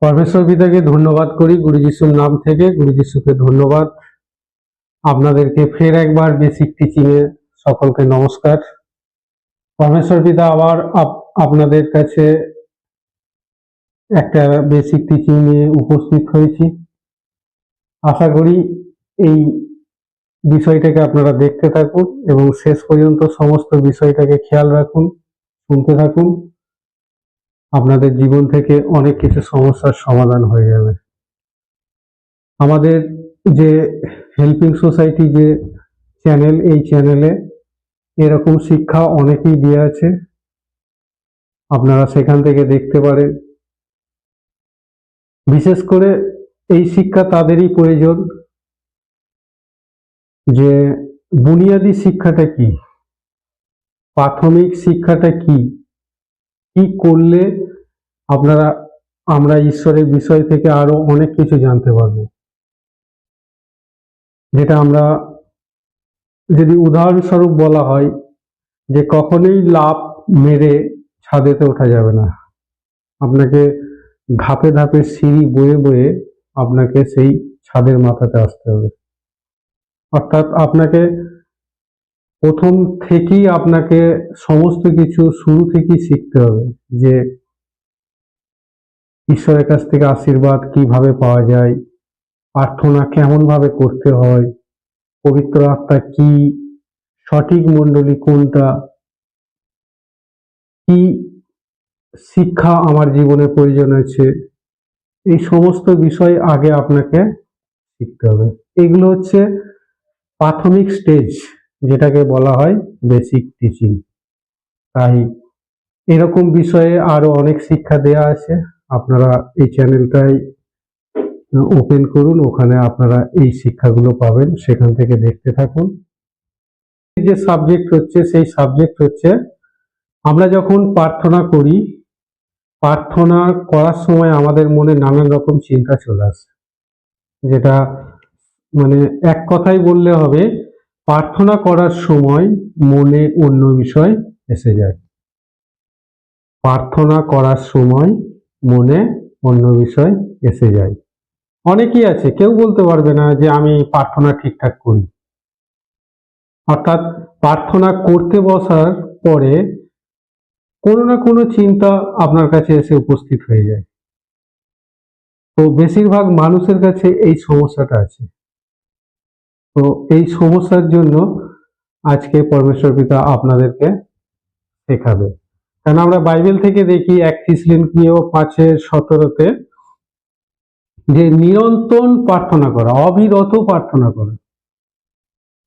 পরমেশ্বর পিতাকে ধন্যবাদ করি, গুরু যিশুর নাম থেকে। গুরু যিশুকে ধন্যবাদ। আপনাদেরকে ফের একবার বেসিক টিচিং এ সকলকে নমস্কার। পরমেশ্বর পিতা আবার আপ- আপনাদের কাছে একটা বেসিক টিচিং নিয়ে উপস্থিত হয়েছি। আশা করি এই বিষয়টাকে আপনারা দেখতে থাকুন এবং শেষ পর্যন্ত সমস্ত বিষয়টাকে খেয়াল রাখুন, শুনতে থাকুন। আপনাদের জীবন থেকে অনেক কিছু সমস্যার সমাধান হয়ে যাবে। আমাদের যে হেল্পিং সোসাইটি যে চ্যানেল এই চ্যানেলে এরকম শিক্ষা অনেকেই দিয়ে আছে। আপনারা সেখান থেকে দেখতে পারেন। বিশেষ করে এই শিক্ষা তাদেরই প্রয়োজন। যে বুনিয়াদী শিক্ষাটা কি? প্রাথমিক শিক্ষাটা কি? কি করলে আপনারা, আমরা ঈশ্বরের বিষয় থেকে আরও অনেক কিছু জানতে পারব। যেটা আমরা, যদি উদাহরণস্বরূপ বলা হয় যে কখনোই লাভ মেরে ছাদেতে ওঠা যাবে না। আপনাকে ধাপে ধাপে সিঁড়ি বয়ে বয়ে আপনাকে সেই ছাদের মাথাতে আসতে হবে। অর্থাৎ আপনাকে প্রথম থেকেই আপনাকে সমস্ত কিছু শুরু থেকেই শিখতে হবে যে ঈশ্বরের কাছ থেকে আশীর্বাদ কীভাবে পাওয়া যায়, প্রার্থনা কেমন ভাবে করতে হয়, পবিত্র আত্মা কি, সঠিক মণ্ডলী কোনটা, কি শিক্ষা আমার জীবনে প্রয়োজন আছে এই সমস্ত বিষয় আগে আপনাকে শিখতে হবে। এগুলো হচ্ছে প্রাথমিক স্টেজ যেটাকে বলা হয় বেসিক টিচিং তাই এরকম বিষয়ে আরও অনেক শিক্ষা দেয়া আছে। আপনারা এই চ্যানেলটাই ওপেন করুন, ওখানে আপনারা এই শিক্ষাগুলো পাবেন। সেখান থেকে দেখতে থাকুন। যে সাবজেক্ট হচ্ছে, সেই সাবজেক্ট হচ্ছে, আমরা যখন প্রার্থনা করি, প্রার্থনা করার সময় আমাদের মনে নানান রকম চিন্তা চলে আসে। যেটা মানে এক কথাই বললে হবে প্রার্থনা করার সময় মনে অন্য বিষয় এসে যায়। প্রার্থনা করার সময় মনে অন্য বিষয় এসে যায়। অনেকেই আছে, কেউ বলতে পারবে না যে আমি প্রার্থনা ঠিকঠাক করি। অর্থাৎ প্রার্থনা করতে বসার পরে কোনো না কোনো চিন্তা আপনার কাছে এসে উপস্থিত হয়ে যায়। তো বেশিরভাগ মানুষের কাছে এই সমস্যাটা আছে। তো এই সমস্যার জন্য আজকে পরমেশ্বর পিতা আপনাদেরকে শেখাবে। কারণ আমরা বাইবেল থেকে দেখি একত্রিশ লিঙ্কীয় পাঁচের সতেরোতে যে নিরন্তর প্রার্থনা করা, অবিরত প্রার্থনা করা।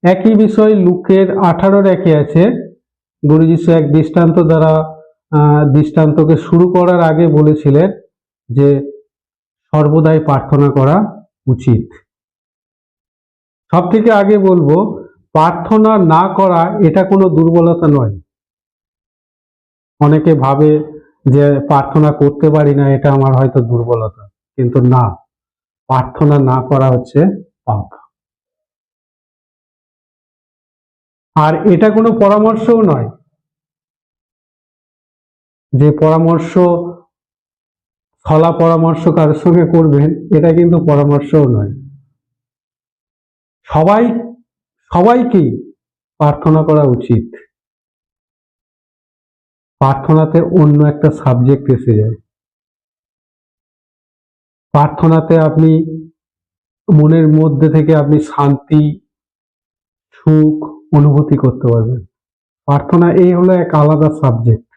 একই বিষয় লুকের আঠারোর একে আছে। গুরু এক দৃষ্টান্ত দ্বারা দৃষ্টান্তকে শুরু করার আগে বলেছিলেন যে সর্বদাই প্রার্থনা করা উচিত। সব থেকে আগে বলব, প্রার্থনা না করা, এটা কোনো দুর্বলতা নয়। অনেকে ভাবে যে প্রার্থনা করতে পারি না, এটা আমার হয়তো দুর্বলতা, কিন্তু না। প্রার্থনা না করা হচ্ছে পাপ। আর এটা কোনো পরামর্শও নয়। যে পরামর্শ ছলা পরামর্শ কারোর সঙ্গে করবেন, এটা কিন্তু পরামর্শও নয়। সবাই, সবাইকেই প্রার্থনা করা উচিত। প্রার্থনাতে অন্য একটা সাবজেক্ট এসে যায়। প্রার্থনাতে আপনি মনের মধ্যে থেকে আপনি শান্তি, সুখ অনুভূতি করতে পারবেন। প্রার্থনা এই হলো এক আলাদা সাবজেক্ট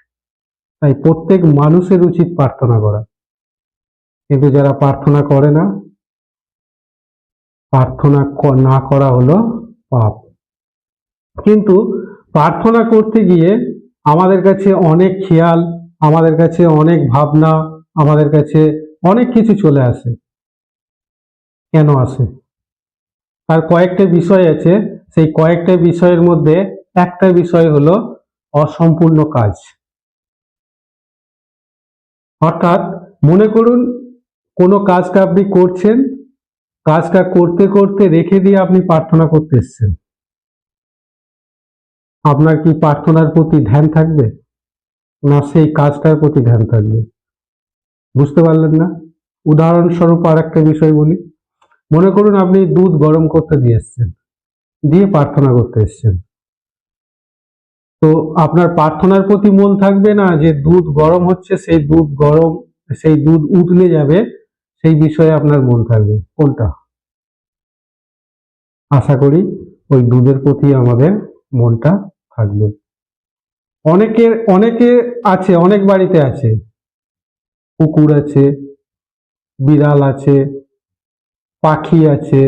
তাই প্রত্যেক মানুষের উচিত প্রার্থনা করা। কিন্তু যারা প্রার্থনা করে না প্রার্থনা না করা হলো পাপ। কিন্তু প্রার্থনা করতে গিয়ে আমাদের কাছে অনেক খেয়াল, আমাদের কাছে অনেক ভাবনা, আমাদের কাছে অনেক কিছু চলে আসে। কেন আসে? তার কয়েকটা বিষয় আছে। সেই কয়েকটা বিষয়ের মধ্যে একটা বিষয় হলো অসম্পূর্ণ কাজ। অর্থাৎ মনে করুন, কোনো কাজটা আপনি করছেন কাজটা করতে করতে রেখে দিয়ে আপনি প্রার্থনা করতে এসছেন। আপনার কি প্রার্থনার প্রতি ধ্যান থাকবে? না, সেই কাজটার প্রতি ধ্যান থাকবে। বুঝতে পারলেন না? উদাহরণস্বরূপ আর একটা বিষয় বলি। মনে করুন আপনি দুধ গরম করতে দিয়ে এসছেন, দিয়ে প্রার্থনা করতে এসছেন। তো আপনার প্রার্থনার প্রতি মন থাকবে না যে দুধ গরম হচ্ছে, সেই দুধ গরম, সেই দুধ উতলে যাবে। সেই বিষয়ে আপনার মন থাকবে। কোনটা? আশা করি ওই দুধের প্রতি আমাদের মনটা থাকবে। অনেকের, অনেকে আছে, অনেক বাড়িতে আছে। কুকুর আছে, বিড়াল আছে, পাখি আছে।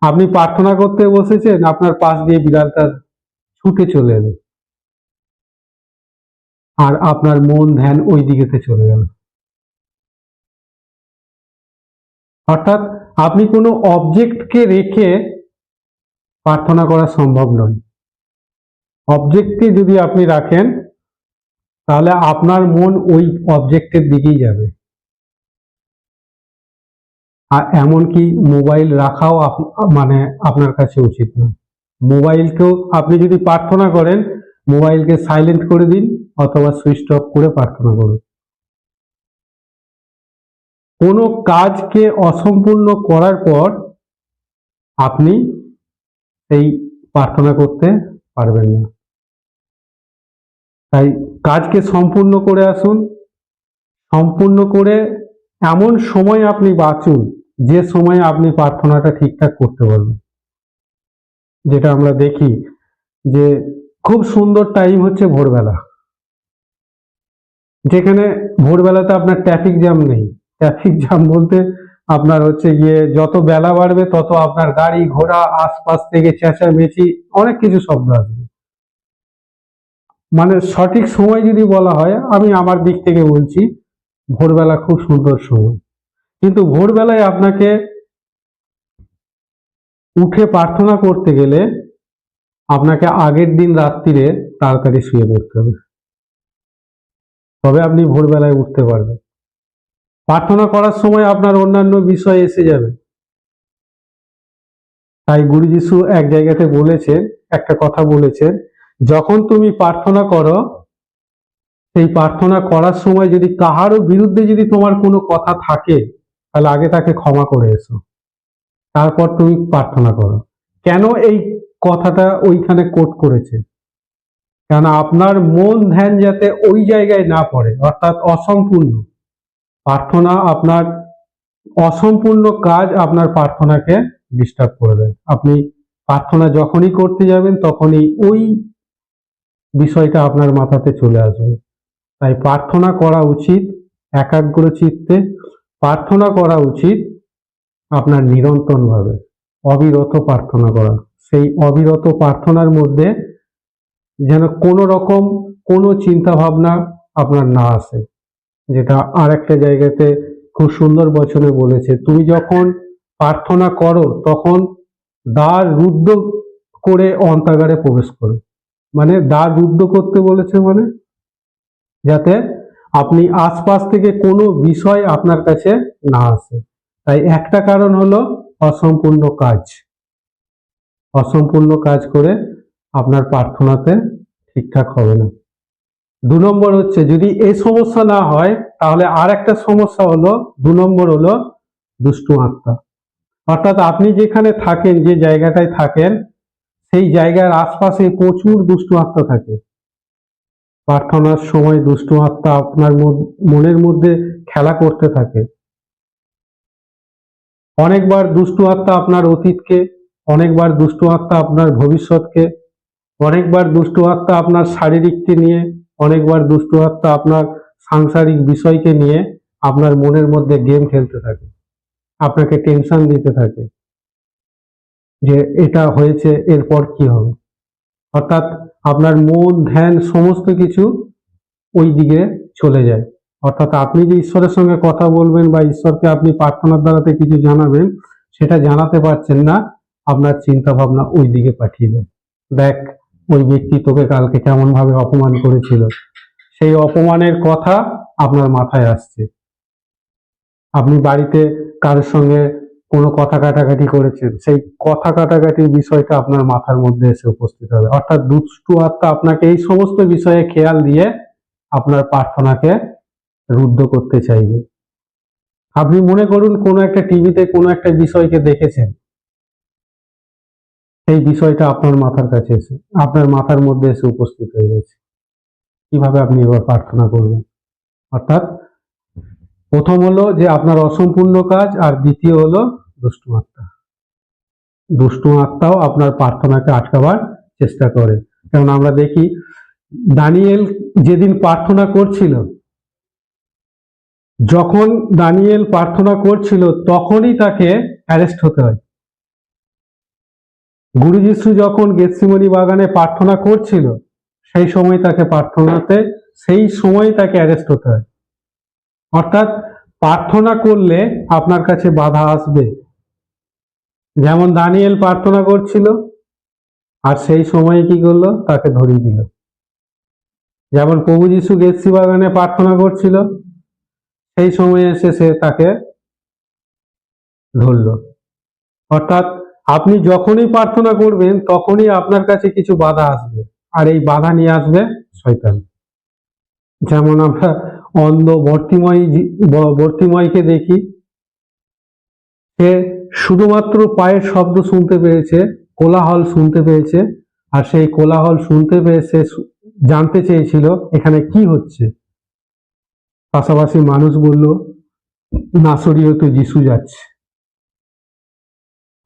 আপনি প্রার্থনা করতে বসেছেন, আপনার পাশ দিয়ে বিড়ালটা ছুটে চলে এলো। আর আপনার মন ধ্যান ওই দিকেতে চলে গেল। অর্থাৎ আপনি কোনো অবজেক্টকে রেখে প্রার্থনা করা সম্ভব নয়। অবজেক্টকে যদি আপনি রাখেন, তাহলে আপনার মন ওই অবজেক্টের দিকেই যাবে। আর এমনকি মোবাইল রাখাও মানে আপনার কাছে উচিত নয় মোবাইলকেও আপনি যদি প্রার্থনা করেন মোবাইলকে সাইলেন্ট করে দিন অথবা সুইচ অফ করে প্রার্থনা করুন। কোনো কাজকে অসম্পূর্ণ করার পর আপনি এই প্রার্থনা করতে পারবেন না। তাই কাজকে সম্পূর্ণ করে আসুন, সম্পূর্ণ করে এমন সময় আপনি বাঁচুন, যে সময় আপনি প্রার্থনাটা ঠিকঠাক করতে পারবেন। যেটা আমরা দেখি যে খুব সুন্দর টাইম হচ্ছে ভোরবেলা। যেখানে ভোরবেলাতে আপনার ট্রাফিক জ্যাম নেই। ট্রাফিক জ্যাম বলতে আপনার হচ্ছে গিয়ে যত বেলা বাড়বে, তত আপনার গাড়ি, ঘোড়া, আশপাশ থেকে চেঁচামেচি, অনেক কিছু শব্দ আসবে। মানে সঠিক সময় যদি বলা হয়, আমি আমার দিক থেকে বলছি, ভোরবেলা খুব সুন্দর সময় কিন্তু ভোরবেলায় আপনাকে উঠে প্রার্থনা করতে গেলে আপনাকে আগের দিন রাত্রিরে তাড়াতাড়ি শুয়ে পড়তে হবে। তবে আপনি ভোরবেলায় উঠতে পারবেন। প্রার্থনা করার সময় আপনার অন্যান্য বিষয় এসে যাবে। তাই গুরু যিশু এক জায়গাতে বলেছেন, একটা কথা বলেছেন, যখন তুমি প্রার্থনা করো, সেই প্রার্থনা করার সময় যদি কাহারও বিরুদ্ধে যদি তোমার কোনো কথা থাকে, তাহলে আগে তাকে ক্ষমা করে এসো। তারপর তুমি প্রার্থনা করো। কেন এই কথাটা ওইখানে কোট করেছে? কেন আপনার মন ধ্যান যাতে ওই জায়গায় না পড়ে, অর্থাৎ অসম্পূর্ণ। প্রার্থনা আপনার অসম্পূর্ণ কাজ আপনার প্রার্থনাকে ডিস্টার্ব করে দেয়। আপনি প্রার্থনা যখনই করতে যাবেন, তখনই ওই বিষয়টা আপনার মাথাতে চলে আসবে। তাই প্রার্থনা করা উচিত একাগ্র চিত্তে। প্রার্থনা করা উচিত আপনার নিরন্তরভাবে। অবিরত প্রার্থনা করা। সেই অবিরত প্রার্থনার মধ্যে যেন কোনো রকম কোনো চিন্তা ভাবনা আপনার না আসে। যেটা আর একটা জায়গাতে খুব সুন্দর বচনে বলেছে, তুমি যখন প্রার্থনা করো, তখন দ্বার রুদ্ধ করে অন্তাগারে প্রবেশ করো। মানে দ্বার রুদ্ধ করতে বলেছে মানে? যাতে আপনি আশপাশ থেকে কোনো বিষয় আপনার কাছে না আসে। তাই একটা কারণ হলো অসম্পূর্ণ কাজ। অসম্পূর্ণ কাজ করে আপনার প্রার্থনাতে ঠিকঠাক হবে না। দু নম্বর হচ্ছে, যদি এই সমস্যা না হয়, তাহলে আর একটা সমস্যা হলো, দু নম্বর হলো দুষ্টু আত্মা। অর্থাৎ আপনি যেখানে থাকেন, যে জায়গাটায় থাকেন, সেই জায়গার আশপাশে প্রচুর দুষ্টু আত্মা থাকে। প্রার্থনার সময় দুষ্টু আত্মা আপনার মনের মধ্যে খেলা করতে থাকে। অনেকবার দুষ্টু আত্মা আপনার অতীতকে, অনেকবার দুষ্টু আত্মা আপনার ভবিষ্যৎকে, অনেকবার দুষ্টু আত্মা আপনার শারীরিককে নিয়ে অনেকবার দুষ্টু আত্মা আপনার সাংসারিক বিষয়কে নিয়ে আপনার মনের মধ্যে গেম খেলতে থাকে। আপনাকে টেনশন দিতে থাকে যে এটা হয়েছে, এরপর কি হবে? অর্থাৎ আপনার মন, ধ্যান সমস্ত কিছু ওই দিকে চলে যায়। অর্থাৎ আপনি যে ঈশ্বরের সঙ্গে কথা বলবেন বা ঈশ্বরকে আপনি প্রার্থনার দ্বারাতে কিছু জানাবেন, সেটা জানাতে পারছেন না, আপনার চিন্তা ভাবনা ওই দিকে পাঠিয়ে দেয়। দেখ ওই ব্যক্তি তোকে কালকে কেমন ভাবে অপমান করেছিল? সেই অপমানের কথা আপনার মাথায় আসছে। আপনি বাড়িতে কারোর সঙ্গে কোনো কথা কাটাকাটি করেছেন, সেই কথা কাটাকাটির বিষয়টা আপনার মাথার মধ্যে এসে উপস্থিত হবে। অর্থাৎ দুষ্টু আত্মা আপনাকে এই সমস্ত বিষয়ে খেয়াল দিয়ে আপনার প্রার্থনাকে রুদ্ধ করতে চাইবে। আপনি মনে করুন কোনো একটা টিভিতে কোনো একটা বিষয়কে দেখেছেন সেই বিষয়টা আপনার মাথার কাছে এসে, আপনার মাথার মধ্যে এসে উপস্থিত হয়ে গেছে। কীভাবে আপনি এবার প্রার্থনা করবেন? অর্থাৎ, প্রথম হলো যে আপনার অসম্পূর্ণ কাজ আর দ্বিতীয় হলো দুষ্টু আত্মা। আত্মাও আপনার প্রার্থনাকে আটকাবার চেষ্টা করে। যেমন আমরা দেখি, দানিয়েল যেদিন প্রার্থনা করছিল, যখন দানিয়েল প্রার্থনা করছিল, তখনই তাকে অ্যারেস্ট হতে হয়। গুরু যিশু যখন গেতসিমনি বাগানে প্রার্থনা করছিল, সেই সময় তাকে প্রার্থনাতে, সেই সময় তাকে অ্যারেস্ট হতে হয়। অর্থাৎ প্রার্থনা করলে আপনার কাছে বাধা আসবে। যেমন দানিয়েল প্রার্থনা করছিল, আর সেই সময় কি করল? তাকে ধরিয়ে দিল। যেমন প্রভু যিশু গেতসি বাগানে প্রার্থনা করছিল, সেই সময় এসে সে তাকে ধরলো। অর্থাৎ আপনি যখনই প্রার্থনা করবেন, তখনই আপনার কাছে কিছু বাধা আসবে। আর এই বাধা নিয়ে আসবে শয়তান। যেমন আমরা অন্ধ ভর্তিময় ভর্তিময়কে দেখি। সে শুধুমাত্র পায়ের শব্দ শুনতে পেয়েছে, কোলাহল শুনতে পেয়েছে, আর সেই কোলাহল শুনতে পেয়ে সে জানতে চেয়েছিল, এখানে কি হচ্ছে? পাশাপাশি মানুষ বলল, নাসরীয় তো যিশু যাচ্ছে।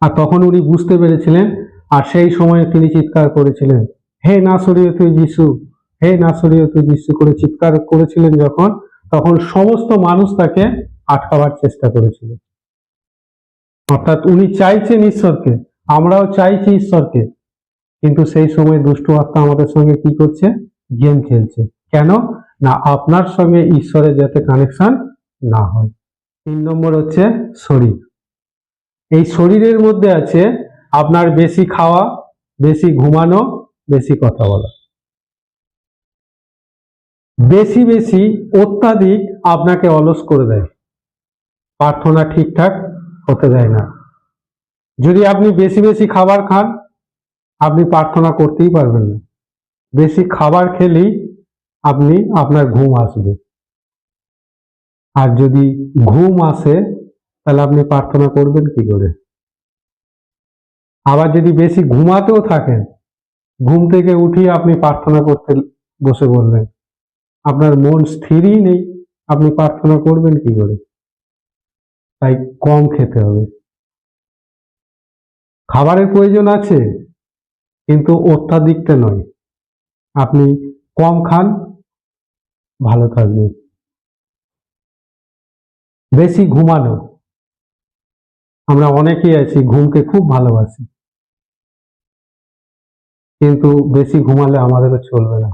আর তখন উনি বুঝতে পেরেছিলেন, আর সেই সময় তিনি চিৎকার করেছিলেন, হে নাসরীয় তুই যিশু, হে নাসরীয় তুই যিশু করে চিৎকার করেছিলেন যখন, তখন সমস্ত মানুষ তাকে আটকাবার চেষ্টা করেছিল। অর্থাৎ উনি চাইছেন ঈশ্বরকে, আমরাও চাইছি ঈশ্বরকে, কিন্তু সেই সময় দুষ্টু আত্মা আমাদের সঙ্গে কি করছে? গেম খেলছে। কেন? না, আপনার সঙ্গে ঈশ্বরের যাতে কানেকশন না হয়। তিন নম্বর হচ্ছে শরীর। এই শরীরের মধ্যে আছে আপনার বেশি খাওয়া, বেশি ঘুমানো, বেশি কথা বলা। বেশি বেশি অত্যাধিক আপনাকে অলস করে দেয়। প্রার্থনা ঠিকঠাক হতে দেয় না। যদি আপনি বেশি বেশি খাবার খান, আপনি প্রার্থনা করতেই পারবেন না। বেশি খাবার খেলেই আপনি আপনার ঘুম আসবে। আর যদি ঘুম আসে তাহলে আপনি প্রার্থনা করবেন কি করে? আবার যদি বেশি ঘুমাতেও থাকেন, ঘুম থেকে উঠিয়ে আপনি প্রার্থনা করতে বসে বললেন, আপনার মন স্থিরই নেই, আপনি প্রার্থনা করবেন কি করে? তাই কম খেতে হবে। খাবারের প্রয়োজন আছে, কিন্তু অত্যাধিকটা নয়। আপনি কম খান, ভালো থাকবেন। বেশি ঘুমানো। আমরা অনেকেই আছি, ঘুমকে খুব ভালোবাসি। কিন্তু বেশি ঘুমালে আমাদেরও চলবে না।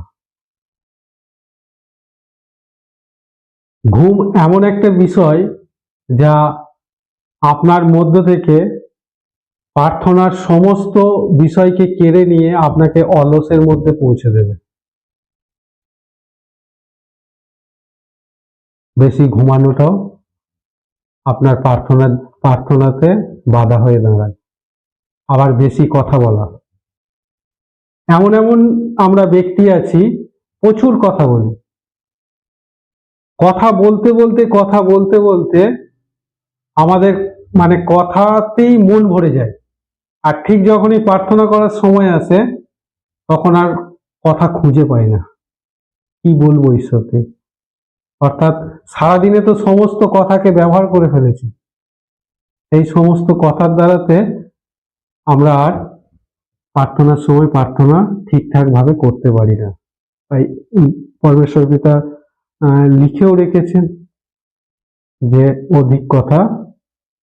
ঘুম এমন একটা বিষয় যা আপনার মধ্য থেকে প্রার্থনার সমস্ত বিষয়কে কেড়ে নিয়ে আপনাকে অলসের মধ্যে পৌঁছে দেবে। বেশি ঘুমানোটাও আপনার প্রার্থনা, প্রার্থনাতে বাধা হয়ে দাঁড়ায়। আবার বেশি কথা বলা। এমন এমন আমরা ব্যক্তি আছি, প্রচুর কথা বলি। কথা বলতে বলতে, কথা বলতে বলতে আমাদের মানে কথাতেই মন ভরে যায়। আর ঠিক যখনই প্রার্থনা করার সময় আসে, তখন আর কথা খুঁজে পাই না। কি বলব ঈশ্বরকে? অর্থাৎ সারাদিনে তো সমস্ত কথাকে ব্যবহার করে ফেলেছি। এই সমস্ত কথার দ্বারাতে আমরা আর প্রার্থনার সময় প্রার্থনা ঠিকঠাক ভাবে করতে পারি না। তাই পরমেশ্বর পিতা লিখেও রেখেছেন যে অধিক কথা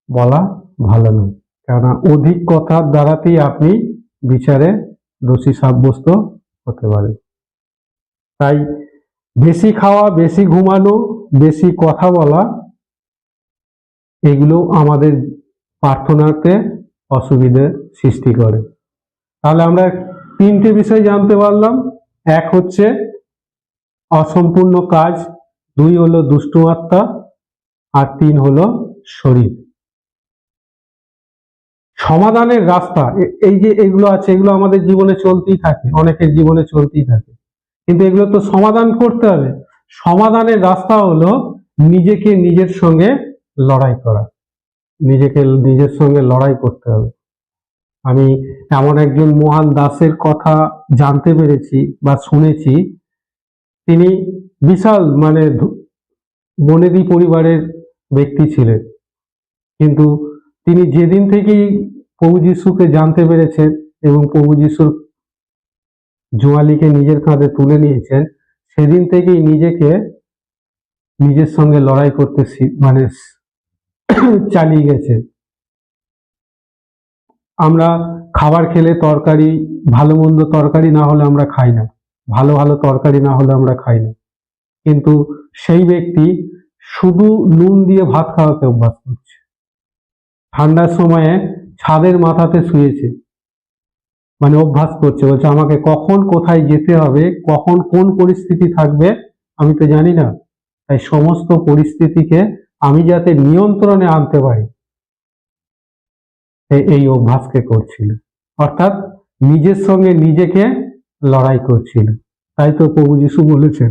বলা ভালো নয়। কেননা অধিক কথার দ্বারাতেই আপনি বিচারে দোষী সাব্যস্ত হতে পারেন। তাই বেশি খাওয়া, বেশি ঘুমানো, বেশি কথা বলা, এগুলো আমাদের প্রার্থনাতে অসুবিধে সৃষ্টি করে। তাহলে আমরা তিনটে বিষয় জানতে পারলাম। এক হচ্ছে অসম্পূর্ণ কাজ, দুই হলো দুষ্টু আত্মা, আর তিন হলো শরীর। সমাধানের রাস্তা এই যে এগুলো আছে, এগুলো আমাদের জীবনে চলতেই থাকে, অনেকের জীবনে চলতেই থাকে। কিন্তু এগুলো তো সমাধান করতে হবে। সমাধানের রাস্তা হলো নিজেকে নিজের সঙ্গে লড়াই করা। নিজেকে নিজের সঙ্গে লড়াই করতে হবে। আমি এমন একজন মহান দাসের কথা জানতে পেরেছি বা শুনেছি। তিনি বিশাল মানে বনেদি পরিবারের ব্যক্তি ছিলেন। কিন্তু তিনি যেদিন থেকেই প্রভু যিশুকে জানতে পেরেছেন এবং প্রভু যিশুর জোয়ালিকে নিজের কাঁধে তুলে নিয়েছেন, সেদিন থেকেই নিজেকে নিজের সঙ্গে লড়াই করতে মানে চালিয়ে গেছেন আমরা খাবার খেলে তরকারি, ভালো মন্দ তরকারি না হলে আমরা খাই না। ভালো ভালো তরকারি না হলে আমরা খাই না। কিন্তু সেই ব্যক্তি শুধু নুন দিয়ে ভাত খাওয়াতে অভ্যাস করছে। ঠান্ডার সময়ে ছাদের মাথাতে শুয়েছে। মানে অভ্যাস করছে, বলছে আমাকে কখন কোথায় যেতে হবে, কখন কোন পরিস্থিতি থাকবে, আমি তো জানি না। তাই সমস্ত পরিস্থিতিকে আমি যাতে নিয়ন্ত্রণে আনতে পারি এই অভ্যাসকে করছিল। অর্থাৎ নিজের সঙ্গে নিজেকে লড়াই করছিল। তাই তো প্রভু যিশু বলেছেন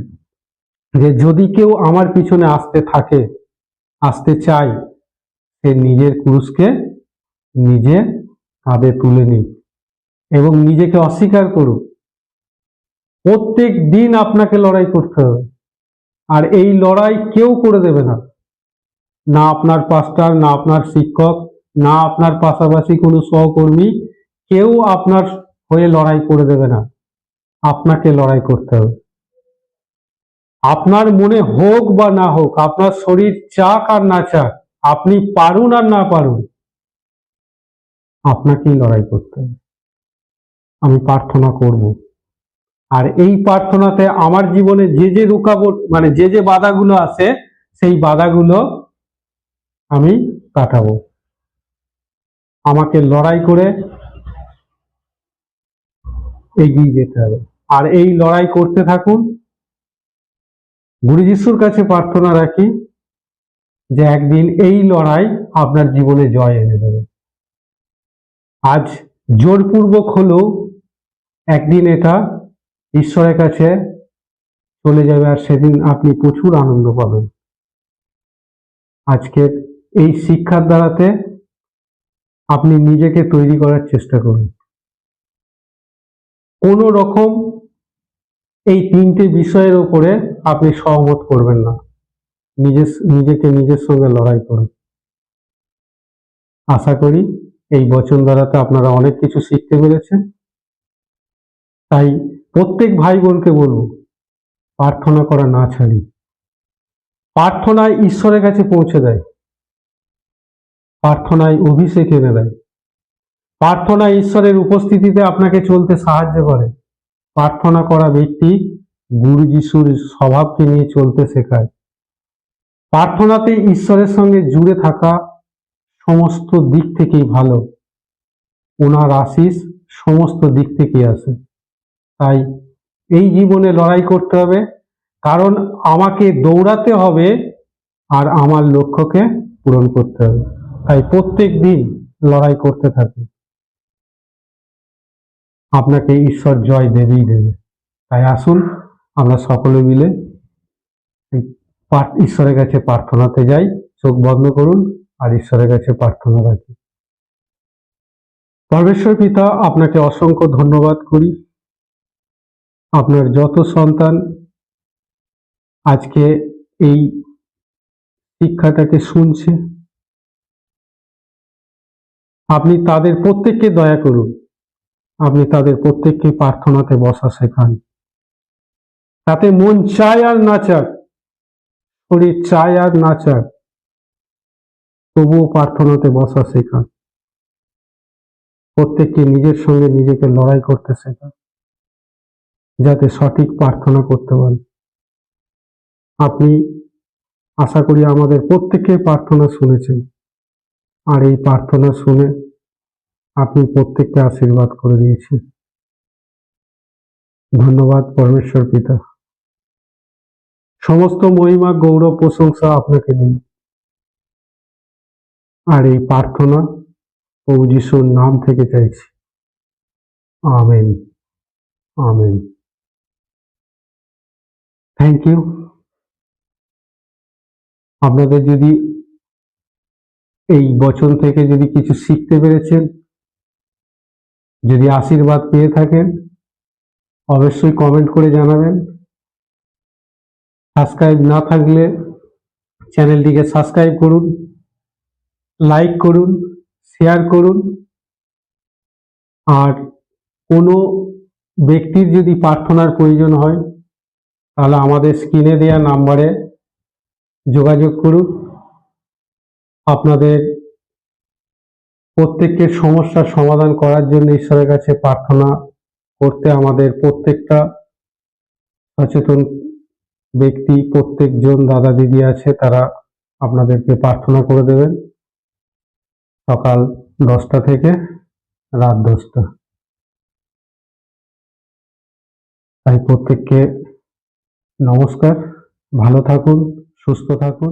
যে, যদি কেউ আমার পিছনে আসতে থাকে, আসতে চায়, সে নিজের ক্রুশকে নিজে কাঁধে তুলে নিক। এবং নিজেকে অস্বীকার করুক। প্রত্যেক দিন আপনাকে লড়াই করতে হবে। আর এই লড়াই কেউ করে দেবে না। না আপনার পাস্টার না আপনার শিক্ষক, না আপনার পাশাপাশি কোনো সহকর্মী, কেউ আপনার হয়ে লড়াই করে দেবে না। আপনাকে লড়াই করতে হবে। আপনার মনে হোক বা না হোক, আপনার শরীর চাক আর না চাক, আপনি পারুন আর না পারুন, আপনাকেই লড়াই করতে হবে। আমি প্রার্থনা করব। আর এই প্রার্থনাতে আমার জীবনে যে যে রুকাবট মানে যে যে বাধাগুলো আছে, সেই বাধাগুলো আমি কাটাবো। আমাকে লড়াই করে এগিয়ে যেতে হবে। আর এই লড়াই করতে থাকুন। গুরু কাছে প্রার্থনা রাখি যে একদিন এই লড়াই আপনার জীবনে জয় এনে দেবে। আজ জোরপূর্বক হলেও একদিন এটা ঈশ্বরের কাছে চলে যাবে আর সেদিন আপনি প্রচুর আনন্দ পাবেন। আজকের এই শিক্ষার দ্বারাতে আপনি নিজেকে তৈরি করার চেষ্টা করুন। কোনো রকম এই তিনটে বিষয়ের উপরে আপনি সহমত করবেন না। নিজের নিজেকে নিজের সঙ্গে লড়াই করুন। আশা করি এই বচন দ্বারাতে আপনারা অনেক কিছু শিখতে পেরেছেন। তাই প্রত্যেক ভাই বোনকে বলব, প্রার্থনা করা না ছাড়ি প্রার্থনায় ঈশ্বরের কাছে পৌঁছে দেয়। প্রার্থনায় অভিষেক এনে দেয়। প্রার্থনা ঈশ্বরের উপস্থিতিতে আপনাকে চলতে সাহায্য করে। প্রার্থনা করা ব্যক্তি গুরু যিশুর স্বভাবকে নিয়ে চলতে শেখায়। প্রার্থনাতে ঈশ্বরের সঙ্গে জুড়ে থাকা সমস্ত দিক থেকেই ভালো। ওনার আশিস সমস্ত দিক থেকেই আসে। তাই এই জীবনে লড়াই করতে হবে। কারণ আমাকে দৌড়াতে হবে আর আমার লক্ষ্যকে পূরণ করতে হবে। তাই প্রত্যেক দিন লড়াই করতে থাকুন আপনাকে ঈশ্বর জয় দেবেই দেবে। তাই আসুন, আমরা সকলে মিলে ঈশ্বরের কাছে প্রার্থনাতে যাই। চোখ বন্ধ করুন আর ঈশ্বরের কাছে প্রার্থনা রাখি। পরমেশ্বর পিতা, আপনাকে অসংখ্য ধন্যবাদ করি। আপনার যত সন্তান আজকে এই শিক্ষাটাকে শুনছে, আপনি তাদের প্রত্যেককে দয়া করুন। আপনি তাদের প্রত্যেককে প্রার্থনাতে বসা শেখান। তাতে মন চায় আর না চাক শরীর চায় আর না চাক তবুও প্রার্থনাতে বসা শেখান। প্রত্যেককে নিজের সঙ্গে নিজেকে লড়াই করতে শেখান। যাতে সঠিক প্রার্থনা করতে পারে। আপনি আশা করি আমাদের প্রত্যেকের প্রার্থনা শুনেছেন। আর এই প্রার্থনা শুনে আপনি প্রত্যেককে আশীর্বাদ করে দিয়েছেন। ধন্যবাদ, পরমেশ্বর পিতা। সমস্ত মহিমা, গৌরব, প্রশংসা আপনাকে দিই। আর এই প্রার্থনা প্রভু যিশুর নাম থেকে চাইছি। আমেন। আমেন। থ্যাংক ইউ আপনাদের যদি এই বচন থেকে যদি কিছু শিখতে পেরেছেন, যদি আশীর্বাদ পেয়ে থাকেন, অবশ্যই কমেন্ট করে জানাবেন। সাবস্ক্রাইব না থাকলে চ্যানেলটিকে সাবস্ক্রাইব করুন লাইক করুন শেয়ার করুন। আর কোনো ব্যক্তির যদি প্রার্থনার প্রয়োজন হয় তাহলে আমাদের স্ক্রিনে দেওয়া নাম্বারে যোগাযোগ করুন। আপনাদের প্রত্যেকের সমস্যার সমাধান করার জন্য ঈশ্বরের কাছে প্রার্থনা করতে আমাদের প্রত্যেকটা সচেতন ব্যক্তি, প্রত্যেকজন দাদা দিদি আছে, তারা আপনাদেরকে প্রার্থনা করে দেবেন। সকাল দশটা থেকে রাত দশটা। তাই প্রত্যেককে নমস্কার ভালো থাকুন সুস্থ থাকুন।